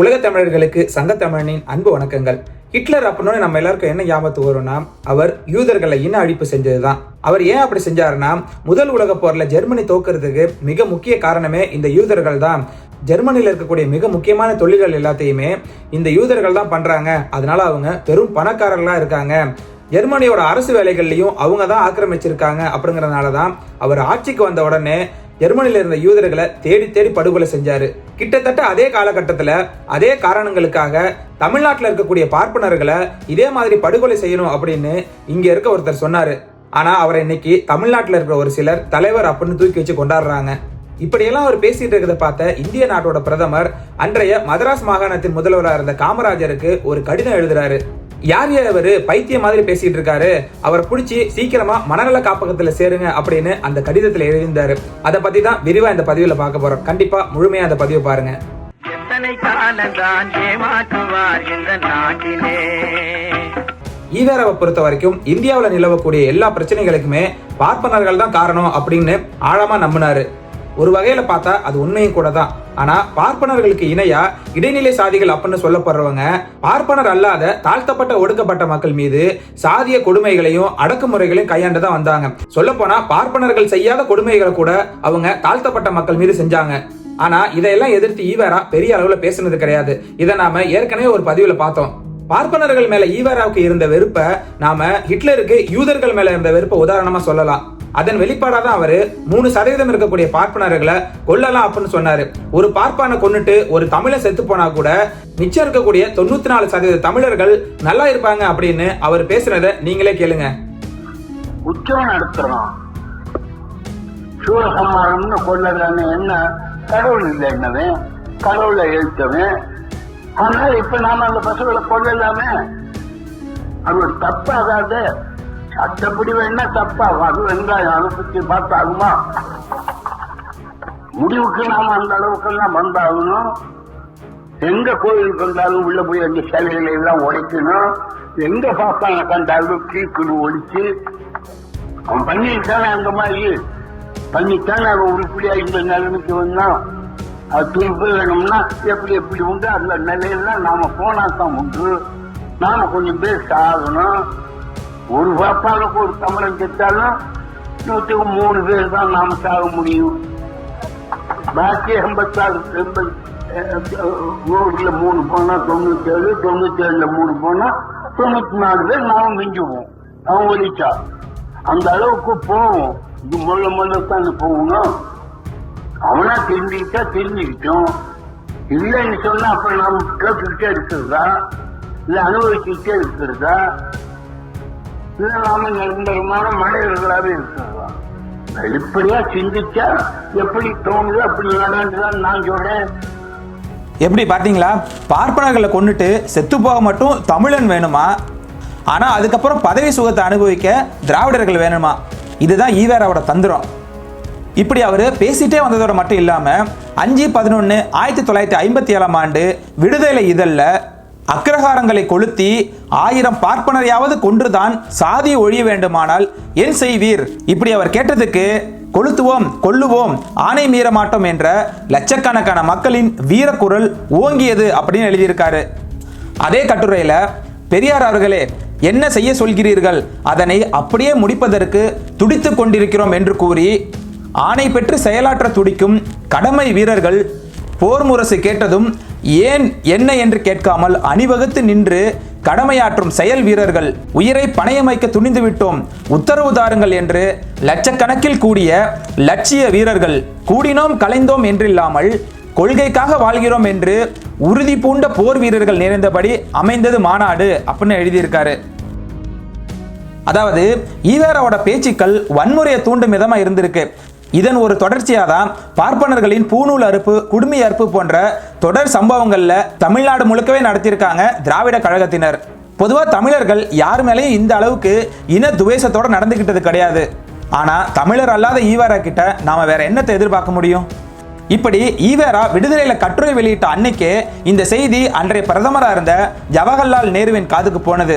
உலக தமிழர்களுக்கு சங்கத்தமிழனின் அன்பு வணக்கங்கள். ஹிட்லர் அப்படின்னு நம்ம எல்லாருக்கும் என்ன ஞாபகத்துக்கு வரும்னா அவர் யூதர்களை இன அழிப்பு செஞ்சது தான் அவர் ஏன் அப்படி செஞ்சாருன்னா முதல் உலக போர்ல ஜெர்மனி தோக்குறதுக்கு மிக முக்கிய காரணமே இந்த யூதர்கள் தான். ஜெர்மனியில் இருக்கக்கூடிய மிக முக்கியமான தொழில்கள் எல்லாத்தையுமே இந்த யூதர்கள் தான் பண்றாங்க. அதனால அவங்க பெரும் பணக்காரர்களா இருக்காங்க. ஜெர்மனியோட அரசு வேலைகள்லையும் அவங்க தான் ஆக்கிரமிச்சிருக்காங்க அப்படிங்கிறதுனால தான் அவர் ஆட்சிக்கு வந்த உடனே ஜெர்மனியில் இருந்த யூதர்களை தேடி தேடி படுகொலை செஞ்சாரு. கிட்டத்தட்ட அதே காலகட்டத்தில் அதே காரணங்களுக்காக தமிழ்நாட்டில் இருக்கக்கூடிய பார்ப்பனர்களை இதே மாதிரி படுகொலை செய்யணும் அப்படின்னு இங்கே இருக்க ஒருத்தர் சொன்னார். ஆனால் அவரை இன்னைக்கு தமிழ்நாட்டில் இருக்கிற ஒரு சிலர் தலைவர் அப்படின்னு தூக்கி வச்சு கொண்டாடுறாங்க. இப்படியெல்லாம் அவர் பேசிட்டு இருக்கிறத பார்த்த இந்திய நாட்டோட பிரதமர் அன்றைய மதராஸ் மாகாணத்தின் முதல்வராக இருந்த காமராஜருக்கு ஒரு கடிதம் எழுதுறாரு. யார் யார் அவரு பைத்தியம் மாதிரி பேசிட்டு இருக்காரு அவரை பிடிச்சி சீக்கிரமா மனநல காப்பகத்துல சேருங்க அப்படின்னு அந்த கடிதத்துல எழுதியிருந்தாரு. அதை பத்தி தான் விரிவா இந்த பதிவுல பார்க்க போறோம். கண்டிப்பா முழுமையா அந்த பதிவை பாருங்க. எத்தனை காலந்தான் ஏமாற்றுவார் இந்த நாட்டிலே? ஈவேராவை பொறுத்த வரைக்கும் இந்தியாவில் நிலவக்கூடிய எல்லா பிரச்சனைகளுக்குமே பார்ப்பனர்கள் தான் காரணம் அப்படின்னு ஆழமா நம்பினாரு. ஒரு வகையில பார்த்தா அது உண்மையும் கூட தான் ஆனா பார்ப்பனர்களுக்கு இணையா இடைநிலை சாதிகள் அப்படின்னு சொல்லப்படுறவங்க பார்ப்பனர் அல்லாத தாழ்த்தப்பட்ட ஒடுக்கப்பட்ட மக்கள் மீது சாதிய கொடுமைகளையும் அடக்குமுறைகளையும் கையாண்டு தான் வந்தாங்க. சொல்ல போனா பார்ப்பனர்கள் செய்யாத கொடுமைகளை கூட அவங்க தாழ்த்தப்பட்ட மக்கள் மீது செஞ்சாங்க. ஆனா இதையெல்லாம் எதிர்த்து ஈவேரா பெரிய அளவுல பேசுனது கிடையாது. இதை நாம ஏற்கனவே ஒரு பதிவுல பார்த்தோம். பார்ப்பனர்கள் மேல ஈவராவுக்கு இருந்த வெறுப்பை நாம ஹிட்லருக்கு யூதர்கள் மேல இருந்த வெறுப்பை உதாரணமா சொல்லலாம். அதன் வெளிப்பாடா தான் அவரு மூணு சதவீதம் இருக்கக்கூடிய பார்ப்பனர்களை கொல்லலாம் அப்படின்னு சொன்னாரு. ஒரு பார்ப்பானை கொன்னுட்டு ஒரு தமிழை செத்து போனா கூட மிச்சம் இருக்கக்கூடிய தொண்ணூத்தி நாலு சதவீத தமிழர்கள் நல்லா இருப்பாங்க அப்படின்னு அவர் பேசுனதை நீங்களே கேளுங்க. உச்சம் நடத்துறோம் சூரசம்மாரம்னு கொள்ளதான என்ன? கடவுள் இல்லை என்னவே கடவுளை எழுத்தவன் ஆனால் இப்ப நாம அந்த பசங்களை கொள்ளலாமே அது ஒரு தப்பாகாது. சட்டப்படி வேணா தப்பாகும். அது வெங்காயம் அதை பத்தி பார்த்தாகுமா முடிவுக்கு நாம அந்த அளவுக்கு எல்லாம் வந்தாகணும். எங்க கோயிலுக்கு வந்தாலும் உள்ள போய் அந்த சிலைகளை எல்லாம் உடைக்கணும். எங்க பாப்பான கண்டாலும் கீக்குடு ஒழிச்சு. அவன் பண்ணிட்டானே அந்த மாதிரி. பண்ணித்தானே அவன் உருப்படியா இந்த நிலைமைக்கு வந்தான். அது வேணும்னா எப்படி எப்படி உண்டு அந்த நிலையில நாம போனா தான் உண்டு. நாம கொஞ்சம் பேர் சாகணும் ஒரு பாப்பாளுக்கு ஒரு தமிழன் செத்தாலும் நூற்றுக்கு மூணு பேர் தான் நாம சாக முடியும். பாக்கி எண்பத்தாறு எண்பது நூறுல மூணு போனா தொண்ணூத்தி ஏழு தொண்ணூத்தி ஏழுல மூணு போனா தொண்ணூத்தி நாலு பேர் நாம மிஞ்சுவோம். அவன் ஒழிச்சா. அந்த அளவுக்கு போவோம். இது முள்ள முள்ள தான் போகணும். அவனா தெரிஞ்சுக்கிட்டா தெரிஞ்சுக்கிட்டோம் இல்லைன்னு சொன்னா அப்ப நாம் கேட்டுக்கிட்டே இருக்கிறதா? இல்ல அனுபவிச்சுக்கிட்டே இருக்கிறதா? இல்ல நாம நிரந்தரமான மனிதர்களாவே இருக்கிறதா? வெளிப்படையா சிந்திச்சா எப்படி தோணுது அப்படி நடந்துதான் நான் சொல்றேன். எப்படி பார்த்தீங்களா? பார்ப்பனர்களை கொண்டுட்டு செத்து போக மட்டும் தமிழன் வேணுமா? ஆனால் அதுக்கப்புறம் பதவி சுகத்தை அனுபவிக்க திராவிடர்கள் வேணுமா? இதுதான் ஈவேராவோட தந்திரம். இப்படி அவர் பேசிட்டே வந்ததோட மட்டும் இல்லாமல் அஞ்சு பதினொன்று ஆயிரத்தி தொள்ளாயிரத்தி ஐம்பத்தி ஏழாம் ஆண்டு விடுதலை இதழில் அக்ரஹாரங்களை கொளுத்தி ஆயிரம் பார்ப்பனரையாவது கொன்றுதான் சாதி ஒழிய வேண்டுமானால் என் செய்வீர். இப்படி அவர் கேட்டதுக்கு கொளுத்துவோம் கொல்லுவோம் ஆணை மீற மாட்டோம் என்ற லட்சக்கணக்கான மக்களின் வீரக்குரல் ஓங்கியது அப்படின்னு எழுதியிருக்காரு. அதே கட்டுரையில் பெரியார் அவர்களே என்ன செய்ய சொல்கிறீர்கள்? அதனை அப்படியே முடிப்பதற்கு துடித்து கொண்டிருக்கிறோம் என்று கூறி ஆணை பெற்று செயலாற்ற துடிக்கும் கடமை வீரர்கள் போர் முரசு கேட்டதும் ஏன் என்ன என்று கேட்காமல் அணிவகுத்து நின்று கடமையாற்றும் செயல் வீரர்கள் உயிரை பணையமைக்க துணிந்து விட்டோம் உத்தரவு தாருங்கள் என்று லட்சக்கணக்கில் கூடிய லட்சிய வீரர்கள் கூடினோம் கலைந்தோம் என்றில்லாமல் கொள்கைக்காக வாழ்கிறோம் என்று உறுதி பூண்ட போர் வீரர்கள் நிறைந்தபடி அமைந்தது மாநாடு அப்படின்னு எழுதியிருக்காரு. அதாவது ஈவேராவோட பேச்சுக்கள் வன்முறையை தூண்டும் விதமா இருந்திருக்கு. இதன் ஒரு தொடர்ச்சியாக தான் பார்ப்பனர்களின் பூநூல் அறுப்பு குடுமி அறுப்பு போன்ற தொடர் சம்பவங்களில் தமிழ்நாடு முழுக்கவே நடத்தியிருக்காங்க திராவிட கழகத்தினர். பொதுவாக தமிழர்கள் யார் மேலேயும் இந்த அளவுக்கு இன துவேஷத்தோடு நடந்துக்கிட்டது கிடையாது. ஆனால் தமிழர் அல்லாத ஈவேரா கிட்ட நாம் வேற என்னத்தை எதிர்பார்க்க முடியும்? இப்படி ஈவேரா விடுதலையில் கட்டுரை வெளியிட்ட அன்னைக்கே இந்த செய்தி அன்றைய பிரதமராக இருந்த ஜவஹர்லால் நேருவின் காதுக்கு போனது.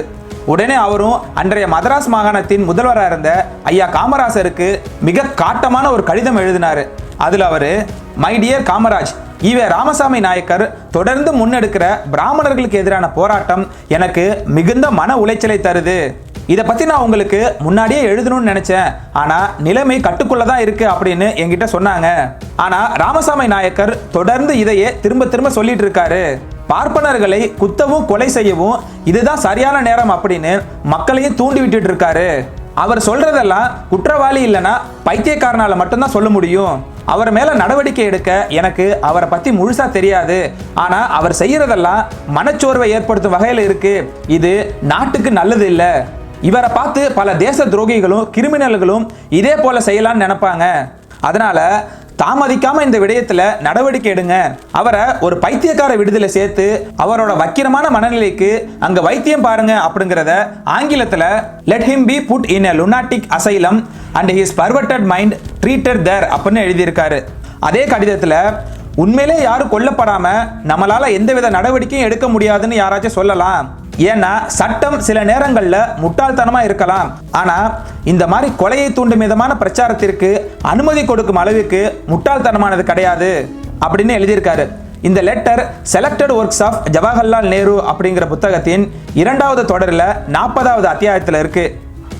உடனே அவரும் அன்றைய மதராஸ் மாகாணத்தின் முதல்வராக இருந்த ஐயா காமராசருக்கு மிக காட்டமான ஒரு கடிதம் எழுதினாரு. அதில் அவர் my dear Kamaraj EV Ramasamy Naicker தொடர்ந்து முன்னெடுக்கிற பிராமணர்களுக்கு எதிரான போராட்டம் எனக்கு மிகுந்த மன உளைச்சலை தருது. இதை பற்றி நான் உங்களுக்கு முன்னாடியே எழுதணும்னு நினச்சேன். ஆனால் நிலைமை கட்டுக்குள்ள தான் இருக்குது அப்படின்னு என்கிட்ட சொன்னாங்க. ஆனால் ராமசாமி நாயக்கர் தொடர்ந்து இதையே திரும்ப திரும்ப சொல்லிட்டு இருக்காரு. பார்ப்பனர்களை குத்தவும் கொலை செய்யவும் இதுதான் சரியான நேரம் அப்படின்னு மக்களையும் தூண்டி விட்டுட்டு இருக்காரு. அவர் சொல்றதெல்லாம் குற்றவாளி இல்லைன்னா பைத்தியக்காரனால மட்டும்தான் சொல்ல முடியும். அவர் மேல நடவடிக்கை எடுக்க எனக்கு அவரை பத்தி முழுசா தெரியாது. ஆனா அவர் செய்யறதெல்லாம் மனச்சோர்வை ஏற்படுத்தும் வகையில் இருக்கு. இது நாட்டுக்கு நல்லது இல்லை. இவரை பார்த்து பல தேச துரோகிகளும் கிரிமினல்களும் இதே போல செய்யலாம்னு நினைப்பாங்க. அதனால தாமதிக்காம இந்த விடயத்துல நடவடிக்கை எடுங்க. அவரை ஒரு பைத்தியக்கார விடுதலை சேர்த்து அவரோட வக்கிரமான மனநிலைக்கு அங்க வைத்தியம் பாருங்க அப்படிங்கறத ஆங்கிலத்துல let him be put in a lunatic asylum and his perverted mind treated there அப்படின்னு எழுதியிருக்காரு. அதே கடிதத்துல உண்மையிலே யாரும் கொல்லப்படாம நம்மளால எந்தவித நடவடிக்கையும் எடுக்க முடியாதுன்னு யாராச்சும் சொல்லலாம். ஏன்னா சட்டம் சில நேரங்களில் முட்டாள்தனமாக இருக்கலாம். ஆனால் இந்த மாதிரி கொலையை தூண்டும் விதமான பிரச்சாரத்திற்கு அனுமதி கொடுக்கும் அளவுக்கு முட்டாள்தனமானது கிடையாது அப்படின்னு எழுதியிருக்காரு. இந்த letter selected works of Jawaharlal Nehru அப்படிங்கிற புத்தகத்தின் இரண்டாவது தொடரில் நாற்பதாவது அத்தியாயத்தில் இருக்கு.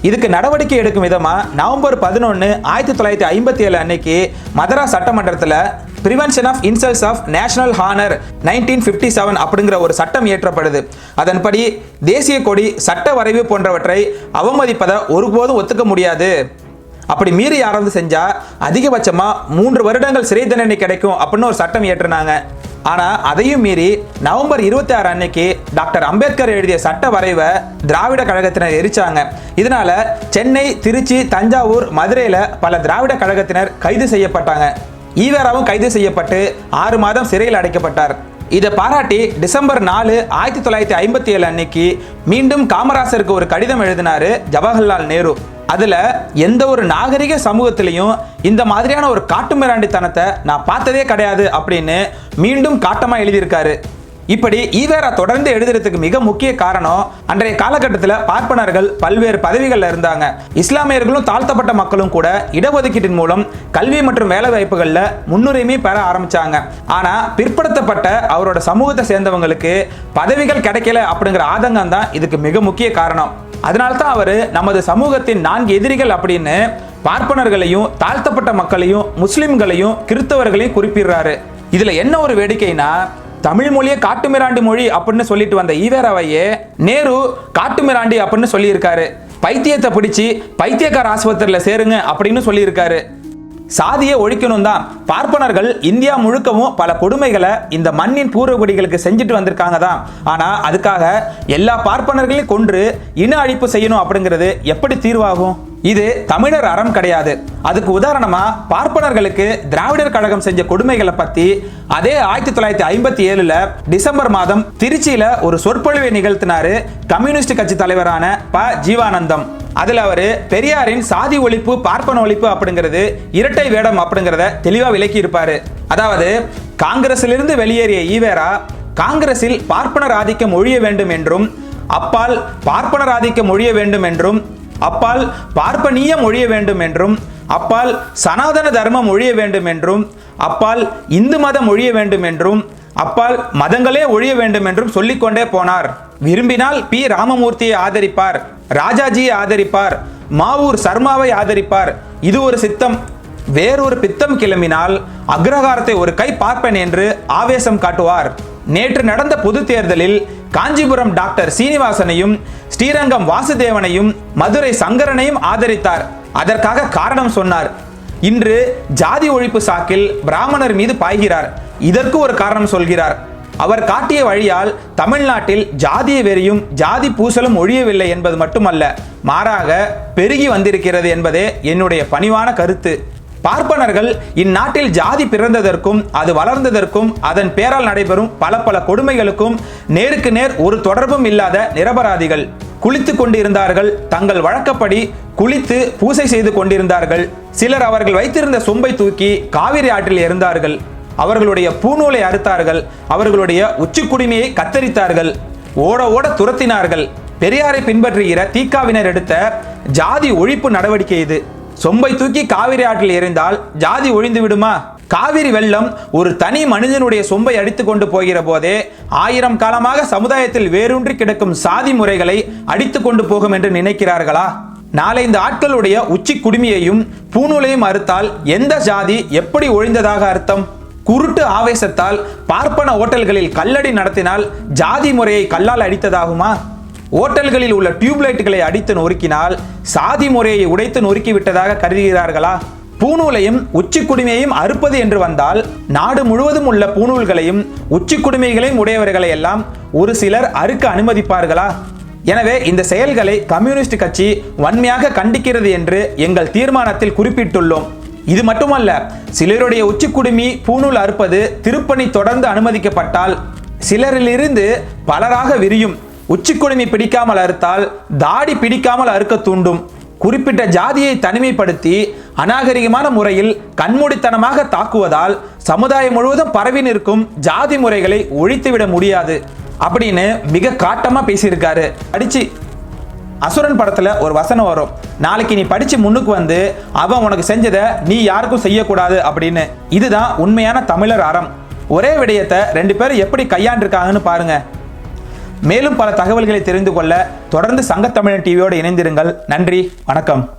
இதுக்கு நடவடிக்கை எடுக்கும் விதமாக நவம்பர் பதினொன்று ஆயிரத்தி தொள்ளாயிரத்தி ஐம்பத்தி ஏழு அன்னைக்கு மதராஸ் சட்டமன்றத்தில் prevention of insults of national honour nineteen fifty seven அப்படிங்கிற ஒரு சட்டம் இயற்றப்படுது. அதன்படி தேசிய கொடி சட்ட வரைவு போன்றவற்றை அவமதிப்பதை ஒருபோதும் ஒத்துக்க முடியாது. அப்படி மீறி யாராவது செஞ்சா அதிகபட்சமா மூன்று வருடங்கள் சிறை தண்டனை கிடைக்கும் அப்படின்னு ஒரு சட்டம் இயற்றினாங்க. ஆனா அதையும் மீறி நவம்பர் இருபத்தி ஆறு அன்னைக்கு டாக்டர் அம்பேத்கர் எழுதிய சட்ட வரைவை திராவிட கழகத்தினர் எரிச்சாங்க. இதனால சென்னை திருச்சி தஞ்சாவூர் மதுரையில பல திராவிட கழகத்தினர் கைது செய்யப்பட்டாங்க. ஈவேராவும் கைது செய்யப்பட்டு ஆறு மாதம் சிறையில் அடைக்கப்பட்டார். இதை பாராட்டி டிசம்பர் நாலு ஆயிரத்தி தொள்ளாயிரத்தி ஐம்பத்தி ஏழு அன்னைக்கு மீண்டும் காமராசருக்கு ஒரு கடிதம் எழுதினாரு ஜவஹர்லால் நேரு. அதுல எந்த ஒரு நாகரிக சமூகத்திலையும் இந்த மாதிரியான ஒரு காட்டுமிராண்டித்தனத்தை நான் பார்த்ததே கிடையாது அப்படின்னு மீண்டும் காட்டமா எழுதியிருக்காரு. இப்படி ஈவேரா தொடர்ந்து எழுதுறதுக்கு மிக முக்கிய காரணம் அன்றைய காலகட்டத்தில் பார்ப்பனர்கள் பல்வேறு பதவிகளில் இருந்தாங்க. இஸ்லாமியர்களும் தாழ்த்தப்பட்ட மக்களும் கூட இடஒதுக்கீட்டின் மூலம் கல்வி மற்றும் வேலை வாய்ப்புகளில் முன்னுரிமை பெற ஆரம்பிச்சாங்க. ஆனா பிற்படுத்தப்பட்ட அவரோட சமூகத்தை சேர்ந்தவங்களுக்கு பதவிகள் கிடைக்கல அப்படிங்கிற ஆதங்கம் தான் இதுக்கு மிக முக்கிய காரணம். அதனால்தான் அவர் நமது சமூகத்தின் நான்கு எதிரிகள் அப்படின்னு பார்ப்பனர்களையும் தாழ்த்தப்பட்ட மக்களையும் முஸ்லிம்களையும் கிறிஸ்தவர்களையும் குறிப்பிடுறாரு. இதுல என்ன ஒரு வேடிக்கைனா தமிழ் மொழியை காட்டுமிராண்டி மொழி அப்படின்னு சொல்லிட்டு வந்த ஈவேராவையே நேரு காட்டுமிராண்டி அப்படின்னு சொல்லியிருக்காரு. பைத்தியத்தை பிடிச்சி பைத்தியக்கார ஆஸ்பத்திரியில் சேருங்க அப்படின்னு சொல்லியிருக்காரு. சாதியை ஒழிக்கணும் தான் பார்ப்பனர்கள் இந்தியா முழுக்கவும் பல கொடுமைகளை இந்த மண்ணின் பூர்வகுடிகளுக்கு செஞ்சுட்டு வந்திருக்காங்க தான். ஆனால் அதுக்காக எல்லா பார்ப்பனர்களையும் கொன்று இன அழிப்பு செய்யணும் அப்படிங்கிறது எப்படி தீர்வாகும்? இது தமிழர் அறம் கிடையாது. அதுக்கு உதாரணமா பார்ப்பனர்களுக்கு திராவிடர் கழகம் செஞ்ச கொடுமைகளை பத்தி அதே ஆயிரத்தி தொள்ளாயிரத்தி ஐம்பத்தி ஏழுல டிசம்பர் மாதம் திருச்சியில ஒரு சொற்பொழிவை நிகழ்த்தினாரு கம்யூனிஸ்ட் கட்சி தலைவரான ப. ஜீவானந்தம். அதுல அவரு பெரியாரின் சாதி ஒழிப்பு பார்ப்பன ஒழிப்பு அப்படிங்கிறது இரட்டை வேடம் அப்படிங்கிறத தெளிவா விளக்கி இருப்பாரு அதாவது காங்கிரசிலிருந்து வெளியேறிய ஈவேரா காங்கிரஸில் பார்ப்பனர் ஆதிக்கம் ஒழிய வேண்டும் என்றும் அப்பால் பார்ப்பனர் ஆதிக்கம் ஒழிய வேண்டும் என்றும் அப்பால் பார்ப்பனியம் ஒழிய வேண்டும் என்றும் அப்பால் சனாதன தர்மம் ஒழிய வேண்டும் என்றும் அப்பால் இந்து மதம் ஒழிய வேண்டும் என்றும் அப்பால் மதங்களே ஒழிய வேண்டும் என்றும் சொல்லிக்கொண்டே போனார். விரும்பினால் பி. ராமமூர்த்தியை ஆதரிப்பார் ராஜாஜியை ஆதரிப்பார் மாவூர் சர்மாவை ஆதரிப்பார். இது ஒரு சித்தம். வேறொரு பித்தம் கிளம்பினால் அக்ரஹாரத்தை ஒரு கை பார்ப்பேன் என்று ஆவேசம் காட்டுவார். நேற்று நடந்த பொது தேர்தலில் காஞ்சிபுரம் டாக்டர் சீனிவாசனையும் ஸ்ரீரங்கம் வாசுதேவனையும் மதுரை சங்கரனையும் ஆதரித்தார். அதற்காக காரணம் சொன்னார். இன்று ஜாதி ஒழிப்பு சாக்கில் பிராமணர் மீது பாய்கிறார். இதற்கு ஒரு காரணம் சொல்கிறார். அவர் காட்டிய வழியால் தமிழ்நாட்டில் ஜாதிய வெறியும் ஜாதி பூசலும் ஒழியவில்லை என்பது மட்டுமல்ல மாறாக பெருகி வந்திருக்கிறது என்பதே என்னுடைய பணிவான கருத்து. பார்ப்பனர்கள் இந்நாட்டில் ஜாதி பிறந்ததற்கும் அது வளர்ந்ததற்கும் அதன் பேரால் நடைபெறும் பல பல கொடுமைகளுக்கும் நேருக்கு நேர் ஒரு தொடர்பும் இல்லாத நிரபராதிகள் குளித்து கொண்டிருந்தார்கள். தங்கள் வழக்கப்படி குளித்து பூசை செய்து கொண்டிருந்தார்கள். சிலர் அவர்கள் வைத்திருந்த சொம்பை தூக்கி காவிரி ஆற்றில் எறிந்தார்கள். அவர்களுடைய பூநூலை அறுத்தார்கள். அவர்களுடைய உச்சிக்குடிமையை கத்தரித்தார்கள். ஓட ஓட துரத்தினார்கள். பெரியாரை பின்பற்றுகிற தீக்காவினர் எடுத்த ஜாதி ஒழிப்பு நடவடிக்கை இது. சொம்பை தூக்கி காவிரி ஆற்றில் எறிந்தால் ஜாதி ஒழிந்து விடுமா? காவிரி வெள்ளம் ஒரு தனி மனிதனுடைய சொம்பை அடித்து கொண்டு போகிற போதே ஆயிரம் காலமாக சமுதாயத்தில் வேரூன்றி கிடக்கும் சாதி முறைகளை அடித்து கொண்டு போகும் என்று நினைக்கிறார்களா? நாலைந்து ஆட்களுடைய உச்சி குடுமியையும் பூநூலையும் அறுத்தால் எந்த ஜாதி எப்படி ஒழிந்ததாக அர்த்தம்? குருட்டு ஆவேசத்தால் பார்ப்பன ஓட்டல்களில் கல்லடி நடத்தினால் ஜாதி முறையை கல்லால் அடித்ததாகுமா? ஓட்டல்களில் உள்ள டியூப்லைட்டுகளை அடித்து நொறுக்கினால் சாதி முறையை உடைத்து நொறுக்கி விட்டதாக கருதுகிறார்களா? பூநூலையும் உச்சிக்குடுமையையும் அறுப்பது என்று வந்தால் நாடு முழுவதும் உள்ள பூநூல்களையும் உச்சிக்குடுமைகளையும் உடையவர்களை எல்லாம் ஒரு சிலர் அறுக்க அனுமதிப்பார்களா? எனவே இந்த செயல்களை கம்யூனிஸ்ட் கட்சி வன்மையாக கண்டிக்கிறது என்று எங்கள் தீர்மானத்தில் குறிப்பிட்டுள்ளோம். இது மட்டுமல்ல சிலருடைய உச்சிக்குடுமி பூநூல் அறுப்பது திருப்பணி தொடர்ந்து அனுமதிக்கப்பட்டால் சிலரிலிருந்து பலராக விரியும். உச்சிக்குடுமி பிடிக்காமல் அறுத்தால் தாடி பிடிக்காமல் அறுக்க தூண்டும். குறிப்பிட்ட ஜாதியை தனிமைப்படுத்தி அநாகரிகமான முறையில் கண்மூடித்தனமாக தாக்குவதால் சமுதாயம் முழுவதும் பரவி நிற்கும் ஜாதி முறைகளை ஒழித்துவிட முடியாது. அப்படின்னு மிக காட்டமா பேசியிருக்காரு. அடிச்சு அசுரன் படத்துல ஒரு வசனம் வரும். நாளைக்கு நீ படிச்சு முன்னுக்கு வந்து அவன் உனக்கு செஞ்சதை நீ யாருக்கும் செய்யக்கூடாது அப்படின்னு. இதுதான் உண்மையான தமிழர் அறம். ஒரே விடயத்தை ரெண்டு பேரும் எப்படி கையாண்டிருக்காங்கன்னு பாருங்க. மேலும் பல தகவல்களை தெரிந்து கொள்ள தொடர்ந்து சங்கத்தமிழன் டிவியோடு இணைந்திருங்கள். நன்றி வணக்கம்.